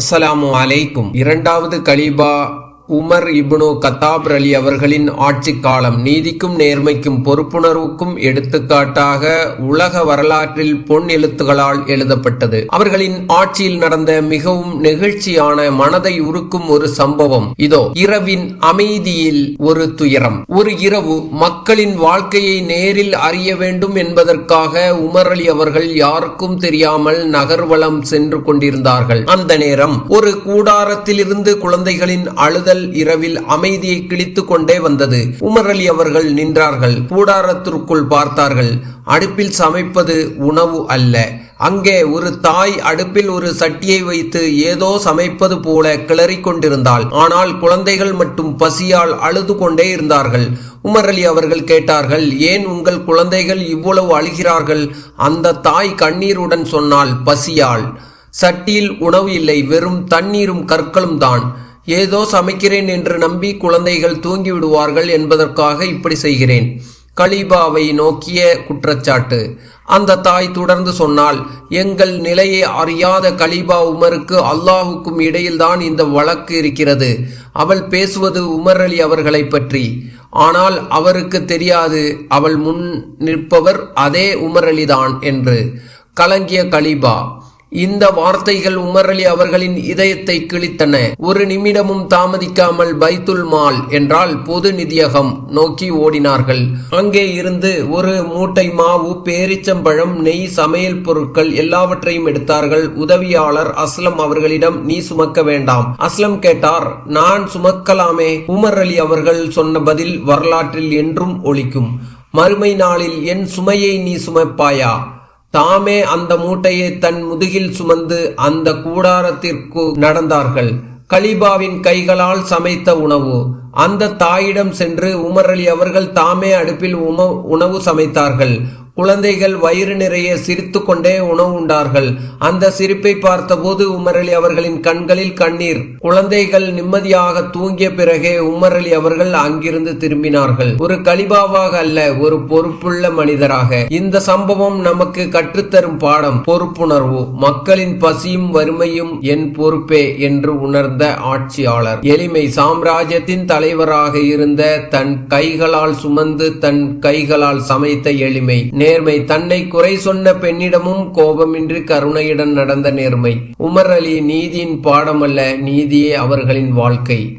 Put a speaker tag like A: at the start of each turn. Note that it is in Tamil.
A: அஸ்ஸலாமு அலைக்கும். இரண்டாவது கலீபா உமர் இப்னு கத்தாப் அலி அவர்களின் ஆட்சி காலம் நீதிக்கும் நேர்மைக்கும் பொறுப்புணர்வுக்கும் எடுத்துக்காட்டாக உலக வரலாற்றில் பொன் எழுத்துகளால் எழுதப்பட்டது. அவர்களின் ஆட்சியில் நடந்த மிகவும் நெகிழ்ச்சியான மனதை உருக்கும் ஒரு சம்பவம் இதோ. இரவின் அமைதியில் ஒரு துயரம். ஒரு இரவு மக்களின் வாழ்க்கையை நேரில் அறிய வேண்டும் என்பதற்காக உமர் அலி அவர்கள் யாருக்கும் தெரியாமல் நகர்வலம் சென்று கொண்டிருந்தார்கள். அந்த நேரம் ஒரு கூடாரத்திலிருந்து குழந்தைகளின் அழுதல் இரவில் அமைதியை கிழித்து கொண்டே வந்தது. உமர் அலி அவர்கள் நின்றார்கள். கூடாரத்திற்குள் பார்த்தார்கள். அடுப்பில் சமைப்பது உணவு அல்ல. அங்கே ஒரு தாய் அடுப்பில் ஒரு சட்டியை வைத்து ஏதோ சமைப்பது போல கிளறிக் கொண்டிருந்தாள். ஆனால் குழந்தைகள் மட்டும் பசியால் அழுது கொண்டே இருந்தார்கள். உமர் அலி அவர்கள் கேட்டார்கள் ஏன் உங்கள் குழந்தைகள் இவ்வளவு அழுகிறார்கள்? அந்த தாய் கண்ணீருடன் சொன்னால் பசியால். சட்டியில் உணவு இல்லை. வெறும் தண்ணீரும் கற்களும் தான். ஏதோ சமைக்கிறேன் என்று நம்பி குழந்தைகள் தூங்கிவிடுவார்கள் என்பதற்காக இப்படி செய்கிறேன். கலீபாவை நோக்கிய குற்றச்சாட்டு. அந்த தாய் தொடர்ந்து சொன்னால் எங்கள் நிலையை அறியாத கலீபா உமருக்கு அல்லாஹுக்கும் இடையில்தான் இந்த வழக்கு இருக்கிறது. அவள் பேசுவது உமர் அலி அவர்களை பற்றி. ஆனால் அவருக்கு தெரியாது அவள் முன் நிற்பவர் அதே உமர் அலிதான் என்று. கலங்கிய கலீபா இந்த வார்த்தைகள் உமர் அலி அவர்களின் இதயத்தை கிழித்தன. ஒரு நிமிடமும் தாமதிக்காமல் பைத்துல் மால் என்றால் பொது நிதியகம் நோக்கி ஓடினார்கள். அங்கே இருந்து ஒரு மூட்டை மாவு பேரிச்சம்பழம் நெய் சமையல் பொருட்கள் எல்லாவற்றையும் எடுத்தார்கள். உதவியாளர் அஸ்லம் அவர்களிடம் நீ சுமக்க வேண்டாம். அஸ்லம் கேட்டார் நான் சுமக்கலாமே. உமர் அலி அவர்கள் சொன்ன பதில் வரலாற்றில் என்றும் ஒழிக்கும் மறுமை நாளில் என் சுமையை நீ சுமப்பாயா? தாமே அந்த மூட்டையை தன் முதுகில் சுமந்து அந்த கூடாரத்திற்கு நடந்தார்கள். கலிபாவின் கைகளால் சமைத்த உணவு. அந்த தாயிடம் சென்று உமர் அலி அவர்கள் தாமே அடுப்பில் உம உணவு சமைத்தார்கள். குழந்தைகள் வயிறு நிறைய சிரித்து கொண்டே உணவு உண்டார்கள் அந்த சிரிப்பை பார்த்தபோது உமர் அலி அவர்களின் கண்களில் கண்ணீர். குழந்தைகள் நிம்மதியாக தூங்கிய பிறகே உமர் அலி அவர்கள் அங்கிருந்து திரும்பினார்கள். ஒரு கலிபாவாக அல்ல ஒரு பொறுப்புள்ள மனிதராக. இந்த சம்பவம் நமக்கு கற்றுத்தரும் பாடம் பொறுப்புணர்வு. மக்களின் பசியும் வறுமையும் என் பொறுப்பே என்று உணர்ந்த ஆட்சியாளர். எளிமை சாம்ராஜ்யத்தின் தலைவராக இருந்த தன் கைகளால் சுமந்து தன் கைகளால் சமைத்த எளிமை. நேர்மை தன்னை குறை சொன்ன பெண்ணிடமும் கோபமின்றி கருணையுடன் நடந்த நேர்மை. உமர் அலி நீதியின் பாடமல்ல நீதியே அவர்களின் வாழ்க்கை.